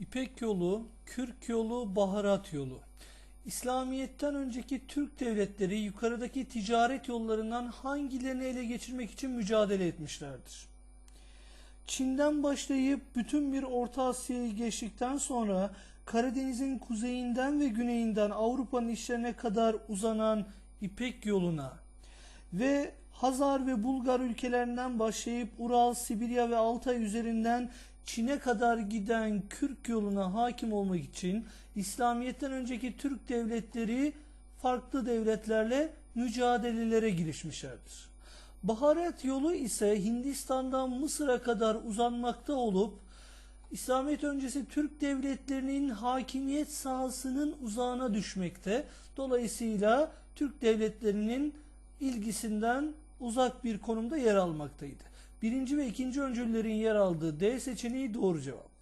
İpek yolu, Kürk yolu, baharat yolu. İslamiyet'ten önceki Türk devletleri yukarıdaki ticaret yollarından hangilerini ele geçirmek için mücadele etmişlerdir? Çin'den başlayıp bütün bir Orta Asya'yı geçtikten sonra Karadeniz'in kuzeyinden ve güneyinden Avrupa'nın işlerine kadar uzanan İpek yoluna ve Hazar ve Bulgar ülkelerinden başlayıp Ural, Sibirya ve Altay üzerinden Çin'e kadar giden Kürk yoluna hakim olmak için İslamiyet'ten önceki Türk devletleri farklı devletlerle mücadelelere girişmişlerdir. Baharat yolu ise Hindistan'dan Mısır'a kadar uzanmakta olup İslamiyet öncesi Türk devletlerinin hakimiyet sahasının uzağına düşmekte. Dolayısıyla Türk devletlerinin ilgisinden uzak bir konumda yer almaktaydı. Birinci ve ikinci öncüllerin yer aldığı D seçeneği doğru cevap.